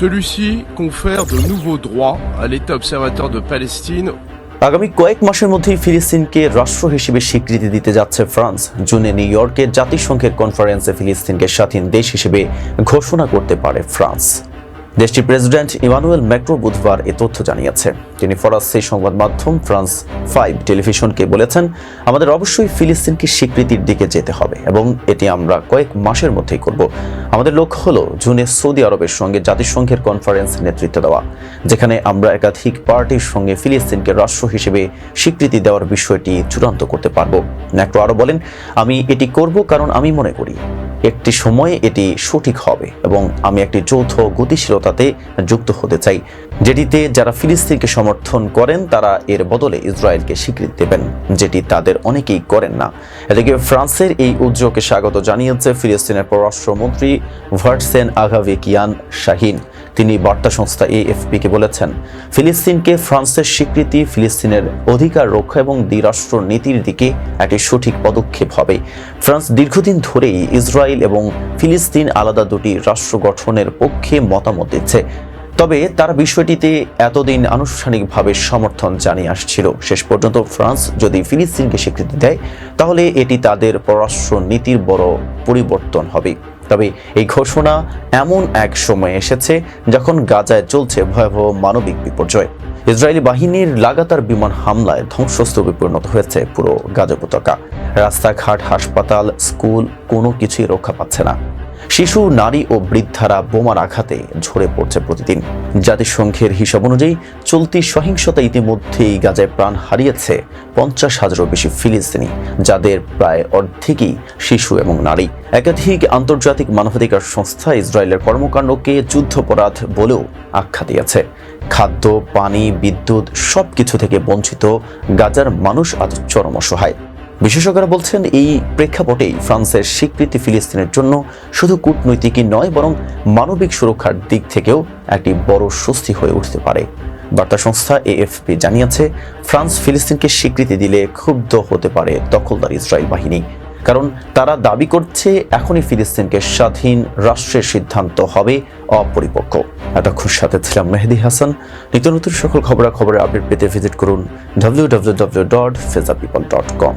Celui-ci confère de nouveaux droits à l'État observateur de Palestine. আগামী কয়েক মাসের মধ্যেই ফিলিস্তিনকে রাষ্ট্র হিসেবে স্বীকৃতি দিতে যাচ্ছে ফ্রান্স। জুনে নিউ ইয়র্কে জাতিসংঘের কনফারেন্সে ফিলিস্তিনকে স্বাধীন দেশ হিসেবে ঘোষণা করতে পারে ফ্রান্স। দেশটির প্রেসিডেন্ট ইমানুয়েল ম্যাক্রো বুধবার এ তথ্য জানিয়েছে তিনি ফরাসি সংবাদ মাধ্যম ফ্রান্স ফাইভ টেলিভিশনকে বলেছেন, আমাদের অবশ্যই ফিলিস্তিনকে স্বীকৃতির দিকে যেতে হবে এবং এটি আমরা কয়েক মাসের মধ্যেই করব। আমাদের লক্ষ্য হলো জুনে সৌদি আরবের সঙ্গে জাতিসংঘের কনফারেন্স নেতৃত্ব দেওয়া, যেখানে আমরা একাধিক পার্টির সঙ্গে ফিলিস্তিনকে রাষ্ট্র হিসেবে স্বীকৃতি দেওয়ার বিষয়টি চূড়ান্ত করতে পারব। ম্যাক্রো আরও বলেন, আমি এটি করব কারণ আমি মনে করি একটি সময়ে এটি সঠিক হবে এবং আমি একটি যৌথ গতিশীলতাতে যুক্ত হতে চাই, যেটিতে যারা ফিলিস্তিনকে সমর্থন করেন, তারা এর বদলে ইসরায়েলকে স্বীকৃতি দেবেন, যেটি তাদের অনেকেই করেন না। এদিকে ফ্রান্সের এই উদ্যোগকে স্বাগত জানিয়েছে ফিলিস্তিনের পররাষ্ট্রমন্ত্রী ভার্টসেন আঘাভিকিয়ান শাহিন। তিনি বার্তা সংস্থা এএফপিকে বলেছেন, ফিলিস্তিনকে ফ্রান্সের স্বীকৃতি, ফিলিস্তিনের অধিকার রক্ষা এবং দ্বিরাষ্ট্র নীতির দিকে একটি সঠিক পদক্ষেপ হবে। ফ্রান্স দীর্ঘদিন ধরেই ইসরায়েল এবং ফিলিস্তিন আলাদা দুটি রাষ্ট্র গঠনের পক্ষে মতামত দিচ্ছে। তবে তারা বিষয়টিতে এতদিন আনুষ্ঠানিকভাবে সমর্থন জানিয়ে আসছিল। শেষ পর্যন্ত ফ্রান্স যদি ফিলিস্তিনকে স্বীকৃতি দেয়, তাহলে এটি তাদের পররাষ্ট্র নীতির বড় পরিবর্তন হবে। তবে এই ঘোষণা এমন এক সময় এসেছে যখন গাজায় চলছে ভয়াবহ মানবিক বিপর্যয়। ইসরায়েলি বাহিনীর লাগাতার বিমান হামলায় ধ্বংসস্তূপে পরিণত হয়েছে পুরো গাজা উপত্যকা। রাস্তাঘাট, হাসপাতাল, স্কুল কোনো কিছুই রক্ষা পাচ্ছে না। শিশু, নারী ও বৃদ্ধারা বোমার আঘাতে ঝরে পড়ছে প্রতিদিন। জাতিসংঘের হিসাব অনুযায়ী চলতি সহিংসতা ইতিমধ্যেই গাজায় প্রাণ হারিয়েছে পঞ্চাশ হাজারও বেশি ফিলিস্তিনি, যাদের প্রায় অর্ধেকই শিশু এবং নারী। একাধিক আন্তর্জাতিক মানবাধিকার সংস্থা ইসরায়েলের কর্মকাণ্ডকে যুদ্ধপরাধ বলেও আখ্যা দিয়েছে। খাদ্য, পানি, বিদ্যুৎ সবকিছু থেকে বঞ্চিত গাজার মানুষ আজ চরম অসহায়। বিশেষজ্ঞরা বলছেন এই প্রেক্ষাপটেই ফ্রান্সের স্বীকৃতি ফিলিস্তিনের জন্য শুধু কূটনৈতিকই নয়, বরং মানবিক সুরক্ষার দিক থেকেও একটি বড় স্বস্তি হয়ে উঠতে পারে। বার্তা সংস্থা এএফপি জানিয়েছে, ফ্রান্স ফিলিস্তিনকে স্বীকৃতি দিলে ক্ষুব্ধ হতে পারে দখলদার ইসরায়েল বাহিনী, কারণ তারা দাবি করছে এখনই ফিলিস্তিনকে স্বাধীন রাষ্ট্রের সিদ্ধান্ত হবে অপরিপক্ক। এতক্ষণ সাথে ছিলাম মেহেদি হাসান। নিত্য নতুন সকল খবরাখবরের আপডেট পেতে ভিজিট করুন W W W dot feja people dot com